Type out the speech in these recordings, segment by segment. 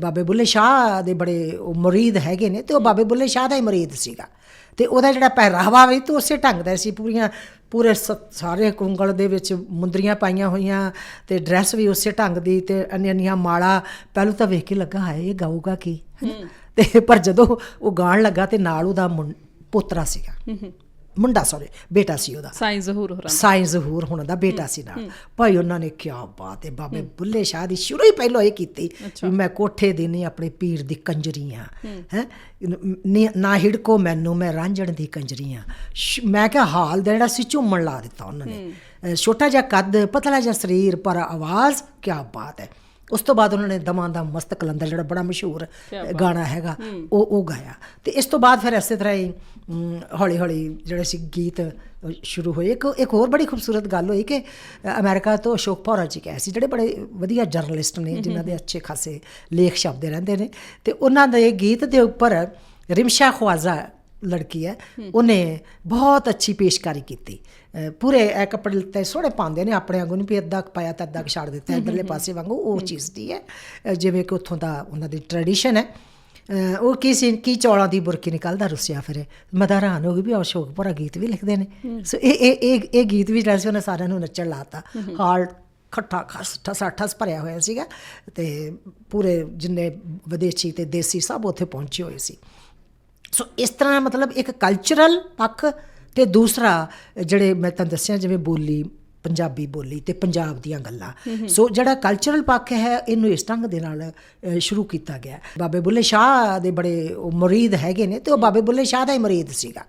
ਬਾਬੇ ਬੁੱਲੇ ਸ਼ਾਹ ਦੇ ਬੜੇ ਉਹ ਮੁਰੀਦ ਹੈਗੇ ਨੇ ਤੇ ਉਹ ਬਾਬੇ ਬੁੱਲੇ ਸ਼ਾਹ ਦਾ ਹੀ ਮੁਰੀਦ ਸੀਗਾ। ਤੇ ਉਹਦਾ ਜਿਹੜਾ ਪਹਿਰਾਵਾ ਵੀ ਤੇ ਉਸੇ ਢੰਗ ਦਾ ਸੀ ਪੂਰੀਆਂ ਪੂਰੇ ਸਾਰੇ ਕੁੰਗਲ ਦੇ ਵਿੱਚ ਮੁੰਦਰੀਆਂ ਪਾਈਆਂ ਹੋਈਆਂ ਤੇ ਡਰੈਸ ਵੀ ਉਸੇ ਢੰਗ ਦੀ ਤੇ ਅੰਨੀਆਂ ਅੰਨੀਆਂ ਮਾਲਾ ਪਹਿਲਾਂ ਤਾਂ ਵੇਖ ਕੇ ਲੱਗਾ ਹਾਏ ਇਹ ਗਾਊਗਾ ਕੀ? ਤੇ ਪਰ ਜਦੋਂ ਉਹ ਗਾਣ ਲੱਗਾ ਤੇ ਨਾਲ ਉਹਦਾ ਪੋਤਰਾ ਸੀਗਾ। ਮੁੰਡਾ ਸੌਰੀ ਬੇਟਾ ਸੀ ਉਹਦਾ। ਸਾਈਂ ਜ਼ਹੂਰ ਹੋਰਾਂ। ਸਾਈਂ ਜ਼ਹੂਰ ਹੁਣ ਦਾ ਬੇਟਾ ਸੀ ਨਾਲ। ਭਾਈ ਉਹਨਾਂ ਨੇ ਕਿਹਾ ਬਾਤ ਹੈ ਬਾਬੇ ਬੁੱਲੇ ਸ਼ਾਹ ਦੀ ਸ਼ੁਰੂ ਹੀ ਪਹਿਲਾਂ ਇਹ ਕੀਤੀ ਵੀ ਮੈਂ ਕੋਠੇ ਦੀ ਨਹੀਂ ਆਪਣੇ ਪੀਰ ਦੀ ਕੰਜਰੀਆਂ ਹੈ। ਨਾ ਹਿੜਕੋ ਮੈਨੂੰ ਮੈਂ ਰਾਂਝਣ ਦੀ ਕੰਜਰੀਆਂ ਮੈਂ ਕਿਹਾ ਹਾਲ ਦਾ ਜਿਹੜਾ ਸੀ ਝੂਮਣ ਲਾ ਦਿੱਤਾ ਉਹਨਾਂ ਨੇ। ਛੋਟਾ ਜਿਹਾ ਕੱਦ ਪਤਲਾ ਜਿਹਾ ਸਰੀਰ ਪਰ ਆਵਾਜ਼ ਕੀ ਬਾਤ ਹੈ ਉਸ ਤੋਂ ਬਾਅਦ ਉਹਨਾਂ ਨੇ ਦਮਾਂ ਦਾ ਮਸਤ ਕਲੰਦਰ ਜਿਹੜਾ ਬੜਾ ਮਸ਼ਹੂਰ ਗਾਣਾ ਹੈਗਾ ਉਹ ਉਹ ਗਾਇਆ। ਤੇ ਇਸ ਤੋਂ ਬਾਅਦ ਫਿਰ ਇਸੇ ਤਰ੍ਹਾਂ ਹੀ ਹੌਲੀ ਹੌਲੀ ਜਿਹੜੇ ਸੀ ਗੀਤ ਸ਼ੁਰੂ ਹੋਏ। ਇੱਕ ਇੱਕ ਹੋਰ ਬੜੀ ਖੂਬਸੂਰਤ ਗੱਲ ਹੋਈ ਕਿ ਅਮਰੀਕਾ ਤੋਂ ਅਸ਼ੋਕ ਪੌਰਾ ਜੀ ਗਏ ਸੀ ਜਿਹੜੇ ਬੜੇ ਵਧੀਆ ਜਰਨਲਿਸਟ ਨੇ ਜਿਨ੍ਹਾਂ ਦੇ ਅੱਛੇ ਖਾਸੇ ਲੇਖ ਛਪਦੇ ਰਹਿੰਦੇ ਨੇ। ਤੇ ਉਹਨਾਂ ਦੇ ਗੀਤ ਦੇ ਉੱਪਰ ਰਿਮਸ਼ਾ ਖਵਾਜ਼ਾ ਲੜਕੀ ਹੈ ਉਹਨੇ ਬਹੁਤ ਅੱਛੀ ਪੇਸ਼ਕਾਰੀ ਕੀਤੀ। ਪੂਰੇ ਇਹ ਕੱਪੜੇ ਲੱਤੇ ਸੋਹਣੇ ਪਾਉਂਦੇ ਨੇ ਆਪਣੇ ਵਾਂਗੂ ਨਹੀਂ ਵੀ ਅੱਧਾ ਕੁ ਪਾਇਆ ਤਾਂ ਅੱਧਾ ਛੱਡ ਦਿੱਤਾ ਇਧਰਲੇ ਪਾਸੇ ਵਾਂਗੂ ਉਹ ਚੀਜ਼ ਦੀ ਹੈ। ਜਿਵੇਂ ਕਿ ਉੱਥੋਂ ਦਾ ਉਹਨਾਂ ਦੀ ਟ੍ਰੈਡੀਸ਼ਨ ਹੈ। ਉਹ ਕੀ ਸੀ ਕੀ ਚੌਲਾਂ ਦੀ ਬੁਰਕੀ ਨਿਕਲਦਾ ਰੁੱਸਿਆ ਫਿਰੇ। ਮੈਂ ਤਾਂ ਹੈਰਾਨ ਹੋ ਗਈ ਵੀ ਅਸ਼ੋਕ ਭਰਾ ਗੀਤ ਵੀ ਲਿਖਦੇ ਨੇ। ਸੋ ਇਹ ਇਹ ਇਹ ਇਹ ਗੀਤ ਵੀ ਜਿਹੜਾ ਸੀ ਉਹਨੇ ਸਾਰਿਆਂ ਨੂੰ ਨੱਚਣ ਲਾਤਾ। ਹਾਲ ਖੱਟਾ ਖਸ ਠਸਾ ਠਸ ਭਰਿਆ ਹੋਇਆ ਸੀਗਾ। ਤੇ ਪੂਰੇ ਜਿੰਨੇ ਵਿਦੇਸ਼ੀ ਤੇ ਦੇਸੀ ਸਭ ਉੱਥੇ ਪਹੁੰਚੇ ਹੋਏ ਸੀ। ਸੋ ਇਸ ਤਰ੍ਹਾਂ ਮਤਲਬ ਇੱਕ ਕਲਚਰਲ ਪੱਖ ਤੇ ਦੂਸਰਾ, ਜਿਹੜੇ ਮੈਂ ਤੁਹਾਨੂੰ ਦੱਸਿਆ, ਜਿਵੇਂ ਬੋਲੀ, ਪੰਜਾਬੀ ਬੋਲੀ ਤੇ ਪੰਜਾਬ ਦੀਆਂ ਗੱਲਾਂ। ਸੋ ਜਿਹੜਾ ਕਲਚਰਲ ਪੱਖ ਹੈ, ਇਹਨੂੰ ਇਸ ਢੰਗ ਦੇ ਨਾਲ ਸ਼ੁਰੂ ਕੀਤਾ ਗਿਆ। ਬਾਬੇ ਬੁੱਲੇ ਸ਼ਾਹ ਦੇ ਬੜੇ ਉਹ ਮੁਰੀਦ ਹੈਗੇ ਨੇ ਤੇ ਉਹ ਬਾਬੇ ਬੁੱਲੇ ਸ਼ਾਹ ਦਾ ਹੀ ਮੁਰੀਦ ਸੀਗਾ।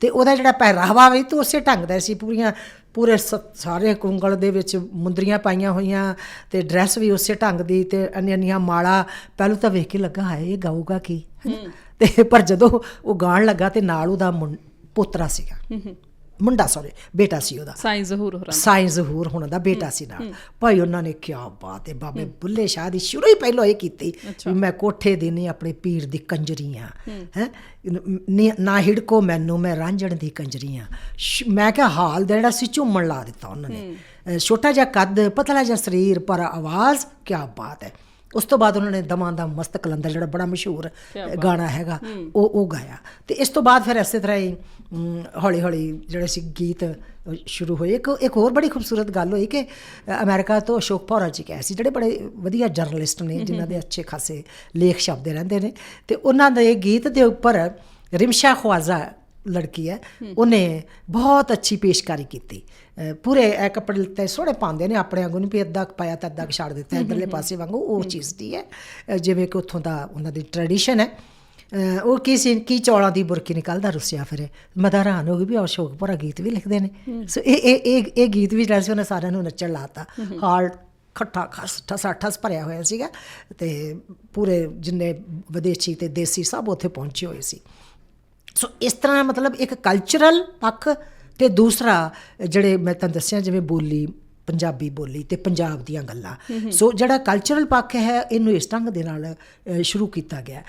ਤੇ ਉਹਦਾ ਜਿਹੜਾ ਪਹਿਰਾਵਾ ਵੀ ਤੇ ਉਸੇ ਢੰਗ ਦਾ ਸੀ, ਪੂਰੀਆਂ, ਪੂਰੇ ਸ- ਸਾਰੇ ਕੁੰਗਲ ਦੇ ਵਿੱਚ ਮੁੰਦਰੀਆਂ ਪਾਈਆਂ ਹੋਈਆਂ ਤੇ ਡਰੈਸ ਵੀ ਉਸੇ ਢੰਗ ਦੀ ਤੇ ਅੰਨੀਆਂ ਅੰਨੀਆਂ ਮਾਲਾ। ਪਹਿਲੂ ਤਾਂ ਵੇਖ ਕੇ ਲੱਗਾ, ਹਾਏ, ਇਹ ਗਾਊਗਾ ਕੀ? ਹੈਨਾ? ਤੇ ਪਰ ਜਦੋਂ ਉਹ ਗਾਣ ਲੱਗਾ ਤੇ ਨਾਲ ਉਹਦਾ ਪੋਤਰਾ ਸੀਗਾ। ਮੁੰਡਾ ਸੌਰੀ ਬੇਟਾ ਸੀ ਉਹਦਾ। ਸਾਈਂ ਜ਼ਹੂਰ ਹੋਰਾਂ ਦਾ। ਸਾਈਂ ਜ਼ਹੂਰ ਹੁਣ ਦਾ ਬੇਟਾ ਸੀ ਨਾਲ। ਭਾਈ ਉਹਨਾਂ ਨੇ ਕਿਹਾ ਬਾਤ ਹੈ ਬਾਬੇ ਬੁੱਲੇ ਸ਼ਾਹ ਦੀ ਸ਼ੁਰੂ ਹੀ ਪਹਿਲਾਂ ਇਹ ਕੀਤੀ ਵੀ ਮੈਂ ਕੋਠੇ ਦੀ ਨਹੀਂ ਆਪਣੇ ਪੀਰ ਦੀ ਕੰਜਰੀਆਂ ਹੈ। ਨਾ ਹਿੜਕੋ ਮੈਨੂੰ ਮੈਂ ਰਾਂਝਣ ਦੀ ਕੰਜਰੀਆਂ ਮੈਂ ਕਿਹਾ ਹਾਲ ਦਾ ਜਿਹੜਾ ਸੀ ਝੂਮਣ ਲਾ ਦਿੱਤਾ ਉਹਨਾਂ ਨੇ। ਛੋਟਾ ਜਿਹਾ ਕੱਦ ਪਤਲਾ ਜਿਹਾ ਸਰੀਰ ਪਰ ਆਵਾਜ਼ ਕੀ ਬਾਤ ਹੈ ਉਸ ਤੋਂ ਬਾਅਦ ਉਹਨਾਂ ਨੇ ਦਮਾਂ ਦਾ ਮਸਤ ਕਲੰਦਰ ਜਿਹੜਾ ਬੜਾ ਮਸ਼ਹੂਰ ਗਾਣਾ ਹੈਗਾ ਉਹ ਉਹ ਗਾਇਆ। ਤੇ ਇਸ ਤੋਂ ਬਾਅਦ ਫਿਰ ਇਸੇ ਤਰ੍ਹਾਂ ਹੀ ਹੌਲੀ ਹੌਲੀ ਜਿਹੜੇ ਸੀ ਗੀਤ ਸ਼ੁਰੂ ਹੋਏ। ਇੱਕ ਇੱਕ ਹੋਰ ਬੜੀ ਖੂਬਸੂਰਤ ਗੱਲ ਹੋਈ ਕਿ ਅਮਰੀਕਾ ਤੋਂ ਅਸ਼ੋਕ ਪੌਰਾ ਜੀ ਗਏ ਸੀ ਜਿਹੜੇ ਬੜੇ ਵਧੀਆ ਜਰਨਲਿਸਟ ਨੇ ਜਿਨ੍ਹਾਂ ਦੇ ਅੱਛੇ ਖਾਸੇ ਲੇਖ ਛਪਦੇ ਰਹਿੰਦੇ ਨੇ। ਤੇ ਉਹਨਾਂ ਦੇ ਗੀਤ ਦੇ ਉੱਪਰ ਰਿਮਸ਼ਾ ਖਵਾਜ਼ਾ ਲੜਕੀ ਹੈ ਉਹਨੇ ਬਹੁਤ ਅੱਛੀ ਪੇਸ਼ਕਾਰੀ ਕੀਤੀ। ਪੂਰੇ ਇਹ ਕੱਪੜੇ ਲੱਤੇ ਸੋਹਣੇ ਪਾਉਂਦੇ ਨੇ ਆਪਣੇ ਵਾਂਗੂ ਨਹੀਂ ਵੀ ਅੱਧਾ ਕੁ ਪਾਇਆ ਤਾਂ ਅੱਧਾ ਕੁ ਛੱਡ ਦਿੱਤਾ ਇਧਰਲੇ ਪਾਸੇ ਵਾਂਗੂ ਉਹ ਚੀਜ਼ ਦੀ ਹੈ। ਜਿਵੇਂ ਕਿ ਉੱਥੋਂ ਦਾ ਉਹਨਾਂ ਦੀ ਟ੍ਰੈਡੀਸ਼ਨ ਹੈ। ਉਹ ਕੀ ਸੀ ਕੀ ਚੌਲਾਂ ਦੀ ਬੁਰਕੀ ਨਿਕਲਦਾ ਰੁੱਸਿਆ ਫਿਰੇ ਮੈਂ ਤਾਂ ਹੈਰਾਨ ਹੋ ਗਈ ਵੀ ਅਸ਼ੋਕ ਭਰਾ ਗੀਤ ਵੀ ਲਿਖਦੇ ਨੇ। ਸੋ ਇਹ ਇਹ ਇਹ ਇਹ ਗੀਤ ਵੀ ਜਿਹੜਾ ਸੀ ਉਹਨੇ ਸਾਰਿਆਂ ਨੂੰ ਨੱਚਣ ਲਾਤਾ। ਹਾਲ ਖੱਟਾ ਖਸ ਠਸਾ ਠਸ ਭਰਿਆ ਹੋਇਆ ਸੀਗਾ ਤੇ ਪੂਰੇ ਜਿੰਨੇ ਵਿਦੇਸ਼ੀ ਤੇ ਦੇਸੀ ਸਭ ਉੱਥੇ ਪਹੁੰਚੇ ਹੋਏ ਸੀ। ਸੋ ਇਸ ਤਰ੍ਹਾਂ ਮਤਲਬ ਇੱਕ ਕਲਚਰਲ ਪੱਖ ਤੇ ਦੂਸਰਾ ਜਿਹੜੇ ਮੈਂ ਤੁਹਾਨੂੰ ਦੱਸਿਆ ਜਿਵੇਂ ਬੋਲੀ ਪੰਜਾਬੀ ਬੋਲੀ ਤੇ ਪੰਜਾਬ ਦੀਆਂ ਗੱਲਾਂ। ਸੋ ਜਿਹੜਾ ਕਲਚਰਲ ਪੱਖ ਹੈ ਇਹਨੂੰ ਇਸ ਢੰਗ ਦੇ ਨਾਲ ਸ਼ੁਰੂ ਕੀਤਾ ਗਿਆ।